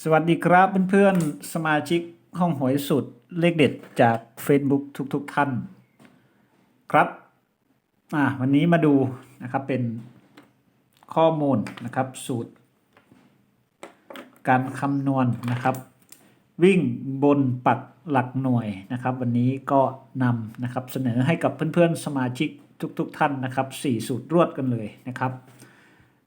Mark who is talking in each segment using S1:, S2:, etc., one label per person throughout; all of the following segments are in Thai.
S1: สวัสดีครับเพื่อนๆสมาชิกห้องหวยสุดเลขเด็ดจาก Facebook ทุกๆทท่าน ครับอ่าวันนี้มาดูนะครับเป็นข้อมูลนะครับสูตร การคำนวณนะครับ วิ่งบนปักหลักหน่วยนะครับ วันนี้ก็นำนะครับเสนอให้กับเพื่อนๆสมาชิกทุกๆทท่านนะครับ 4 สูตรรวดกันเลยนะครับ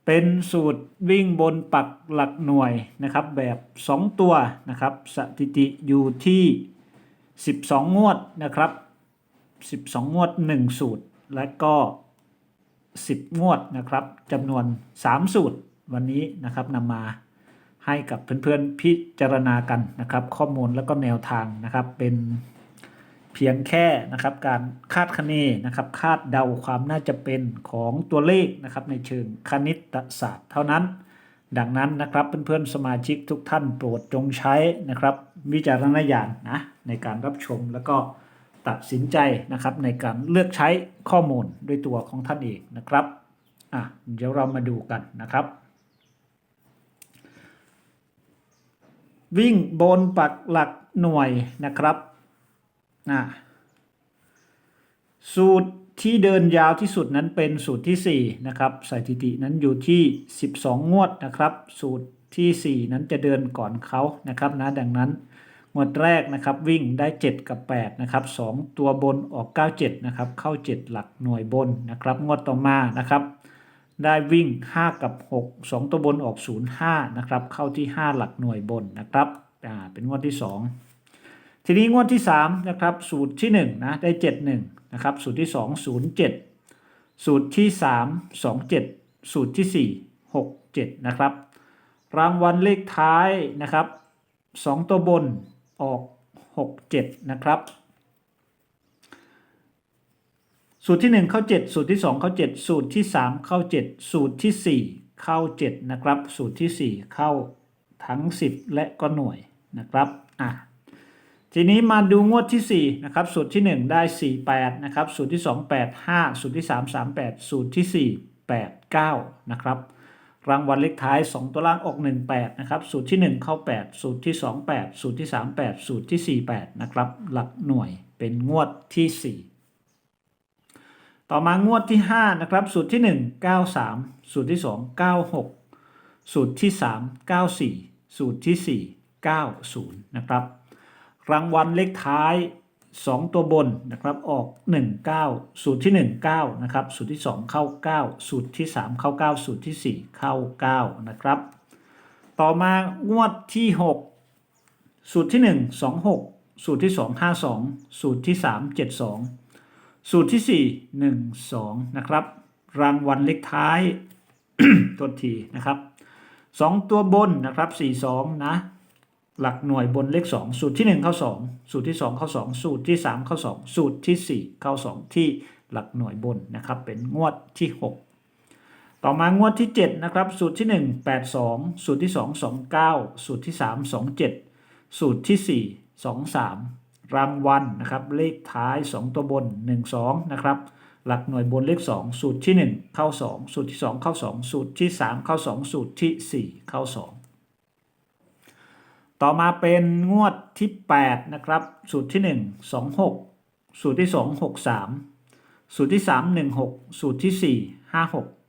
S1: เป็นสูตรวิ่งบนปักหลักหน่วยนะครับแบบ 2 ตัวนะครับสถิติอยู่ที่ 12 งวดนะครับ 12 งวด 1 สูตร และก็ 10 งวดนะครับจำนวน 3 สูตรวันนี้นะครับนำมาให้กับเพื่อนๆพิจารณากันนะครับ ข้อมูลแล้วก็แนวทางนะครับเป็น เพียงแค่นะครับการคาดคะเนนะครับคาดเดาความน่าจะเป็นของตัวเลขนะครับในเชิงคณิตศาสตร์เท่านั้น ดังนั้นนะครับเพื่อนๆสมาชิกทุกท่านโปรดจงใช้นะครับวิจารณญาณนะในการรับชมแล้วก็ตัดสินใจนะครับในการเลือกใช้ข้อมูลด้วยตัวของท่านเองนะครับอะเดี๋ยวเรามาดูกันนะครับ วิ่งบนปักหลักหน่วยนะครับ อะสูตรที่เดินยาวที่สุดนั้นเป็นสูตรที่ 4 นะครับสถิตินั้นอยู่ที่ 12 งวดนะครับ สูตรทีสี่ 4 นั้นจะเดินก่อนเขานะครับนะดังนั้นงวดแรกนะครับวิ่งได้ 7 กับ 8 นะครับ 2 ตัวบนออก 97 นะครับ เข้า 7 หลักหน่วยบนนะครับงวดต่อมานะครับ ได้วิ่ง 5 กับ 6 2 ตัวบนออก 05 นะครับ เข้าที่ 5 หลักหน่วยบนนะครับอ่าเป็นงวดที่ 2 ทีนี้งวดที่3นะครับสูตรที่1นะได้ 71นะครับสูตรที่ 2 07 สูตรที่ 3 27 สูตรที่ 4 67นะครับรางวัลเลขท้ายนะครับ 2 ตัวบนออก 67นะครับสูตรที่ 1 เข้า 7 สูตรที่ 2 เข้า 7 สูตรที่ 3 เข้า 7 สูตรที่ 4 เข้า 7 นะครับ สูตรที่ 4 เข้าทั้ง 10 และก็หน่วยนะครับอะ ทีนี้มาดูงวดที่4นะครับสูตรที่ 1 ได้ 48นะครับสูตรที่ 2 85สูตรที่ 3 38สูตรที่ 4 89นะครับรางวัลเลขท้าย 2 ตัวล่างออก18นะครับสูตรที่ 1 เข้า 8 สูตรที่ 2 8 สูตรที่ 3 8 สูตรที่ 4 8นะครับหลักหน่วยเป็นงวดที่ 4 ต่อมางวดที่5นะครับสูตรที่ 1 93 สูตรที่ 2 96 สูตรที่ 3 94 สูตรที่ 4 90นะครับ รางวัลเลขท้าย 2 ตัวบนนะครับออก 19 สูตรที่ 1 9 นะครับ สูตรที่ 2 เข้า 9 สูตรที่ 3 เข้า 9 สูตรที่ 4 เข้า 9 นะครับ ต่อมางวดที่ 6 สูตรที่ 1 26 สูตรที่ 2 52 สูตรที่ 3 72 สูตรที่ 4 1 2 นะครับ รางวัลเลขท้ายตัวทีนะครับ 2 ตัวบนนะครับ 4 2 นะ หลักหน่วยบนเลข 2 สูตรที่ 1 เข้า 2 สูตรที่ 2 เข้า 2 สูตรที่ 3 เข้า 2 สูตรที่ 4 เข้า 2 ที่หลักหน่วยบนนะครับ เป็นงวดที่ 6 ต่อมางวดที่ 7 นะครับ สูตรที่ 1 8 2 สูตรที่ 2 29 สูตรที่ 3 27 สูตรที่ 4 23 รางวัลนะครับ เลขท้าย 2 ตัวบน 1 2 นะครับ หลักหน่วยบนเลข 2 สูตรที่ 1 เข้า 2 สูตรที่ 2 เข้า 2 สูตรที่ 3 เข้า 2 สูตรที่ 4 เข้า 2 ต่อมาเป็นงวดที่ 8 นะครับ สูตรที่ 1 26 สูตรที่ 2 63 สูตรที่ 3 16 สูตรที่ 4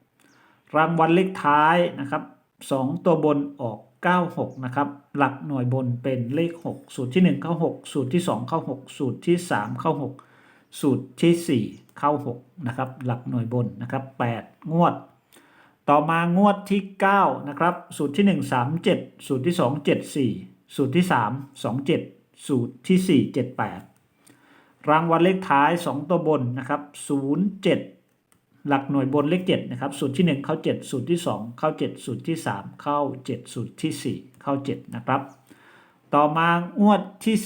S1: 56 รางวัลเลขท้ายนะครับ 2 ตัวบนออก 96 นะครับ หลักหน่วยบนเป็นเลข 6 สูตรที่ 1 เข้า 6 สูตรที่ 2 เข้า 6 สูตรที่ 3 เข้า 6 สูตรที่ 4 เข้า 6 นะครับ หลักหน่วยบนนะครับ 8 งวดต่อมางวดที่ 9 นะครับ สูตรที่ 1 37 สูตรที่ 2 74 สูตรที่ 3 27 สูตรที่ 4 78 รางวัลเลขท้าย 2 ตัวบนนะครับ 07 หลักหน่วยบนเลข7นะครับ สูตรที่ 1 เข้า 7 สูตรที่ 2 เข้า 7 สูตรที่ 3 เข้า 7 สูตรที่ 4 เข้า 7 นะครับ ต่อมางวดที่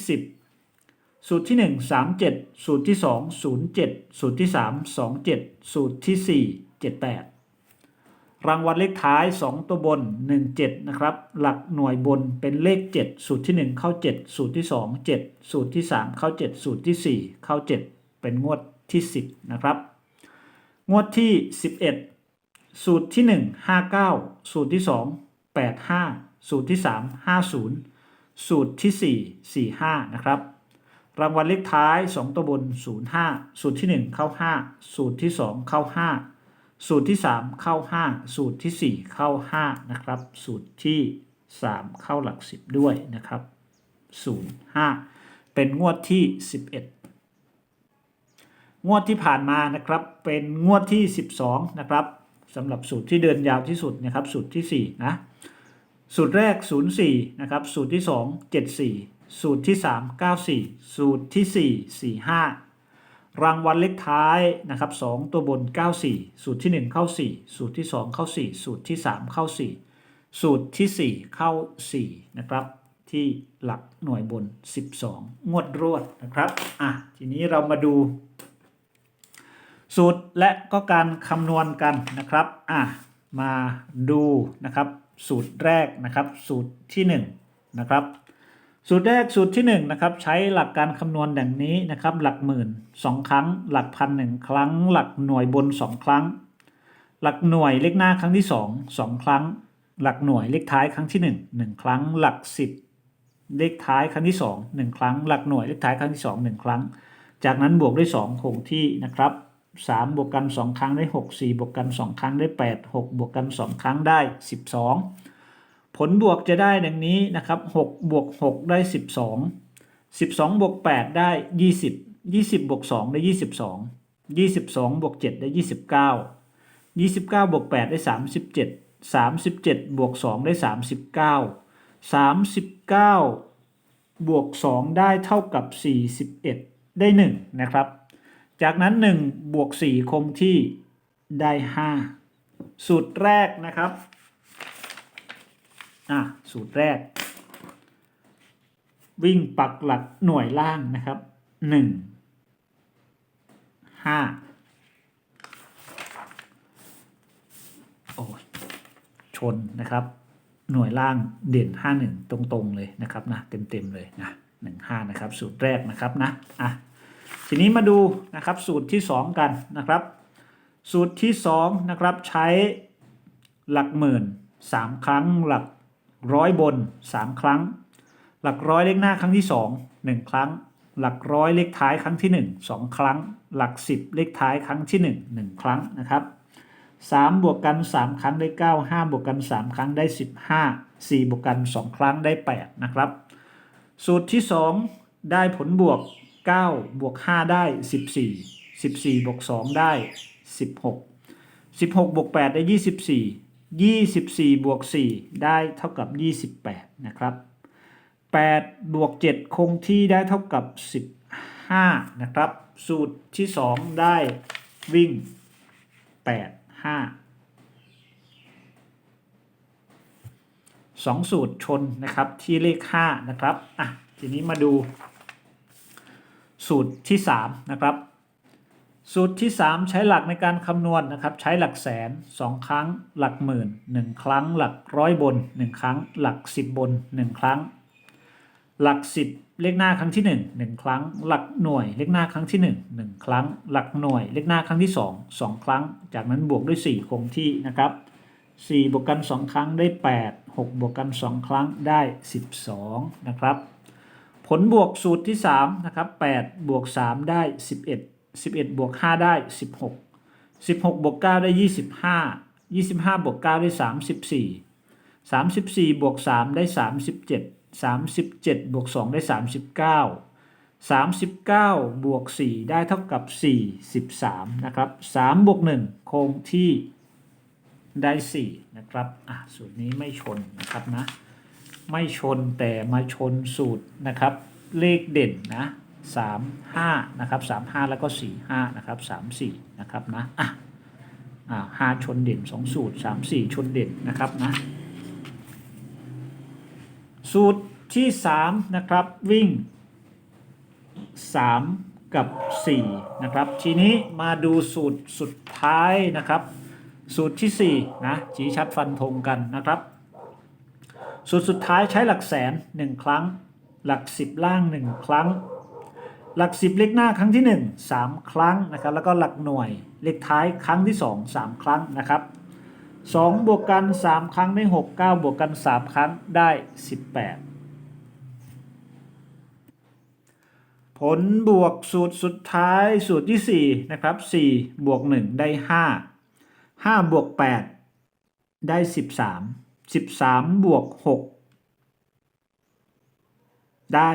S1: 10 สูตรที่ 1 37 สูตรที่ 2 07 สูตรที่ 3 27 สูตรที่ 4 78 รางวัลเลขท้าย 2 ตัวบน 17 นะครับ หลักหน่วยบนเป็นเลข 7 สูตรที่ 1 เข้า 7 สูตรที่ 2 7 สูตรที่ 3 เข้า 7 สูตรที่ 4 เข้า 7 เป็นงวดที่ 10 นะครับ งวดที่ 11 สูตรที่ 1 59 สูตรที่ 2 85 สูตรที่ 3 50 สูตรที่ 4 45 นะครับ รางวัลเลขท้าย 2 ตัวบน 05 สูตรที่ 1 เข้า 5 สูตรที่ 2 เข้า 5 สูตรที่ 3 เข้า 5 สูตรที่ 4 เข้า 5 นะครับ สูตรที่ 3 เข้าหลัก 10 ด้วยนะครับ 05 เป็นงวดที่ 11 งวดที่ผ่านมานะครับ เป็นงวดที่ 12 นะครับสำหรับสูตรที่เดินยาวที่สุดนะครับ สูตรที่ 4 นะ สูตรแรก 04 นะครับ สูตรที่ 2 74 สูตรที่ 3 94 สูตรที่ 4 45 รางวัลเลขท้ายนะครับ2ตัวบน 94 สูตรที่ 1 เข้า 4 สูตรที่ 2 เข้า 4 สูตรที่ 3 เข้า 4 สูตรที่ 4 เข้า 4 นะครับ ที่หลักหน่วยบน 12 งวดรวดนะครับอะทีนี้เรามาดู สูตรและก็การคำนวณกันนะครับอะมาดูนะครับ สูตรแรกนะครับ สูตรที่ 1 นะครับ สูตรแรกสูตรที่1นะครับใช้หลักการคำนวณดังนี้นะครับ หลักหมื่นสองครั้ง หลักพันหนึ่งครั้ง หลักหน่วยบน 2 ครั้ง หลักหน่วยเลขหน้าครั้งที่ 2 2 ครั้ง หลักหน่วยเลขท้ายครั้งที่ 1 1 ครั้ง หลัก 10 เลขท้ายครั้งที่ 2 1 ครั้ง หลักหน่วยเลขท้ายครั้งที่ 2 1 ครั้ง จากนั้นบวกด้วย2คงที่นะครับ3บวกกัน 2 ครั้งได้ 6 4บวกกัน 2 ครั้งได้ 8 6 บวกกัน 2 ครั้งได้ 12 ผลบวกจะได้ดังนี้นะครับ6บวก6ได้ 12 12บวก8ได้ 20 20บวก2ได้ 22 22บวก7ได้ 29 29บวก8ได้ 37 37บวก2ได้ 39 39บวก2ได้เท่ากับ 41 ได้ 1 นะครับ จากนั้น 1 บวก 4 คงที่ได้ 5 สูตรแรกนะครับ อะสูตรแรก วิ่งปักหลักหน่วยล่างนะครับ1 5โอ้ชนนะครับ หน่วยล่างเด่น51ตรงๆเลยนะครับนะเต็มๆเลยนะ15นะครับ สูตรแรกนะครับนะอะทีนี้มาดูนะครับสูตรที่2กันนะครับ สูตรที่2นะครับใช้หลักหมื่น3ครั้งหลัก ร้อยบน 3 ครั้ง หลักร้อยเลขหน้าครั้งที่ 2 1 ครั้ง หลักร้อยเลขท้ายครั้งที่ 1 2 ครั้ง หลัก 10 เลขท้ายครั้งที่ 1 1 ครั้งนะครับ3บวกกัน 3 ครั้งได้ 9 5 บวกกัน 3 ครั้งได้ 15 4 บวกกัน 2 ครั้งได้ 8 นะครับ สูตรที่ 2 ได้ผลบวก 9 บวก 5 ได้ 14 14 บวก 2 ได้ 16 16 บวก 8 ได้ 24 24 บวก 4 ได้เท่ากับ 28 นะครับ 8 บวก 7 คงที่ได้เท่ากับ 15 นะครับ สูตรที่ 2 ได้วิ่ง 8 5 2 สูตรชนนะครับที่เลข 5 นะครับ อะ ทีนี้มาดูสูตรที่ 3 นะครับ สูตรที่ 3 ใช้หลักในการคำนวณนะครับ ใช้หลักแสน 2 ครั้ง หลักหมื่น 1 ครั้ง หลักร้อยบน 1 ครั้ง หลัก 10 บน 1 ครั้ง หลัก 10 เลขหน้าครั้งที่1 1 ครั้ง หลักหน่วยเลขหน้าครั้งที่ 1 1 ครั้ง หลักหน่วยเลขหน้าครั้งที่ 2 2 ครั้ง จากนั้นบวกด้วย 4 คงที่นะครับ4บวกกัน 2 ครั้งได้ 8 6 บวกกัน 2 ครั้งได้ 12 นะครับ ผลบวกสูตรที่3นะครับ8บวก3ได้ 11 11บวก5ได้ 16 16บวก9ได้ 25 25บวก9ได้ 34 34บวก3ได้ 37 37บวก2ได้ 39 39บวก4ได้เท่ากับ 43 นะครับ3บวก1คงที่ได้ 4 นะครับ อะ สูตรนี้ไม่ชนนะครับนะ ไม่ชนแต่มาชนสูตรนะครับ เลขเด่นนะ สามห้านะครับสามห้าแล้วก็สี่ห้านะครับสามสี่นะครับนะอะอ่าห้าชนเด่นสองสูตรสามสี่ชนเด่นนะครับนะสูตรที่สามนะครับ วิ่งสามกับสี่นะครับ ทีนี้มาดูสูตรสุดท้ายนะครับ สูตรที่สี่นะชี้ชัดฟันธงกันนะครับ สูตรสุดท้ายใช้หลักแสน 1 ครั้ง หลัก 10 ล่าง 1 ครั้ง หลัก 10 เลขหน้าครั้งที่ 1 3 ครั้งนะครับแล้วก็หลักหน่วยเลขท้ายครั้งที่ 2 3 ครั้งนะครับ2บวกกัน 3 ครั้งได้ 6 9 บวกกัน 3 ครั้งได้ 18 ผลบวกสูตรสุดท้ายสูตรที่ 4 นะครับ 4 บวก 1 ได้ 5 5 บวก 8 ได้ 13 13 บวก 6 ได้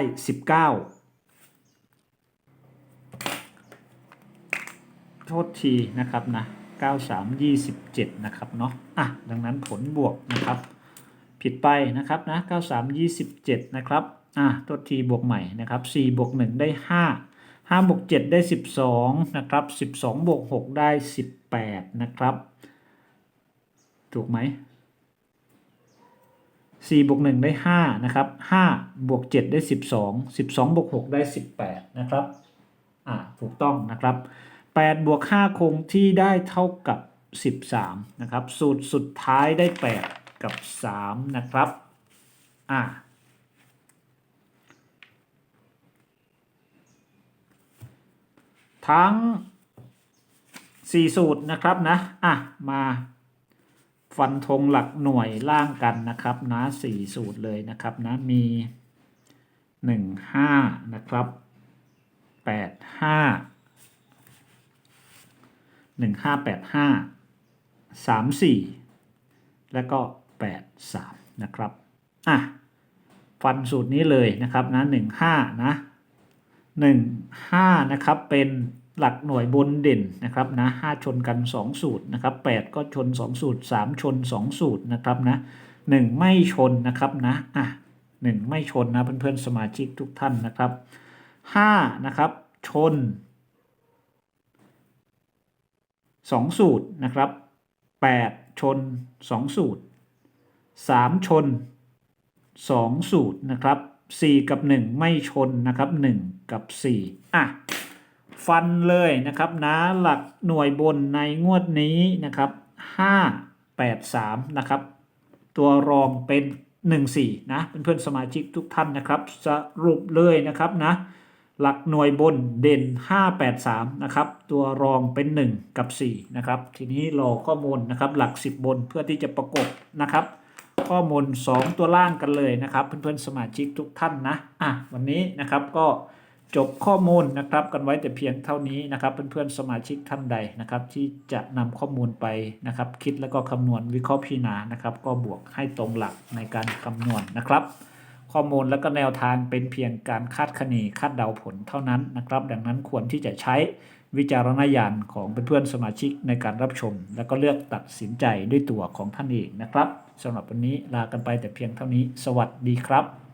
S1: 19 โทษทีนะครับนะ93 27 นะครับเนาะอะดังนั้นผลบวกนะครับ ผิดไปนะครับนะ93 27 นะครับอะโทษทีบวกใหม่นะครับ4บวก1ได้ 5 5บวก7ได้ 12 นะครับ 12บวก6ได้ 18 นะครับ ถูกไหม4บวก1ได้ 5 นะครับ5บวก7ได้ 12 12บวก6ได้ 18 นะครับ อ่า ถูกต้องนะครับ 8บวก5คงที่ได้เท่ากับ 13 นะครับ สูตรสุดท้ายได้ 8 กับ 3 นะครับอ่าทั้ง 4 สูตรนะครับนะอะมาฟันธงหลักหน่วยล่างกันนะครับนะ4สูตรเลยนะครับนะมี1 5นะครับ8 5หนึ่งห้าแปดห้า สามสี่แล้วก็แปดสามนะครับ อะ ฟันสูตรนี้เลยนะครับนะหนึ่งห้านะหนึ่งห้านะครับ เป็นหลักหน่วยบนเด่นนะครับนะห้าชนกันสองสูตรนะครับแปดก็ชนสองสูตรสามชนสองสูตรนะครับนะหนึ่งไม่ชนนะครับนะ อะหนึ่งไม่ชนนะเพื่อนๆสมาชิกทุกท่านนะครับห้านะครับ ชน 2 สูตรนะครับ 8 ชน 2 สูตร 3 ชน 2 สูตรนะครับ 4 กับ 1 ไม่ชนนะครับ 1 กับ 4 อะ ฟันเลยนะครับนะหลักหน่วยบนในงวดนี้นะครับ 5 8 3 นะครับ ตัวรองเป็น 1 4 นะเพื่อนๆสมาชิกทุกท่านนะครับ สรุปเลยนะครับนะ หลักหน่วยบนเด่น 583 นะครับ ตัวรองเป็น 1 กับ 4 นะครับ ทีนี้รอข้อมูลนะครับ หลัก 10 บนเพื่อที่จะประกบนะครับ ข้อมูล 2 ตัวล่างกันเลยนะครับ เพื่อนๆสมาชิกทุกท่านนะ อะ วันนี้นะครับก็จบข้อมูลนะครับกันไว้แต่เพียงเท่านี้นะครับ เพื่อนๆสมาชิกท่านใดนะครับ ที่จะนำข้อมูลไปนะครับ คิดแล้วก็คำนวณวิเคราะห์พิจารณานะครับ ก็บวกให้ตรงหลักในการคำนวณนะครับ ข้อมูลและก็แนวทางเป็นเพียงการคาดคะเนคาดเดาผลเท่านั้นนะครับ ดังนั้นควรที่จะใช้วิจารณญาณของเพื่อนๆสมาชิกในการรับชม และก็เลือกตัดสินใจด้วยตัวของท่านเองนะครับสำหรับวันนี้ลากันไปแต่เพียงเท่านี้ สวัสดีครับ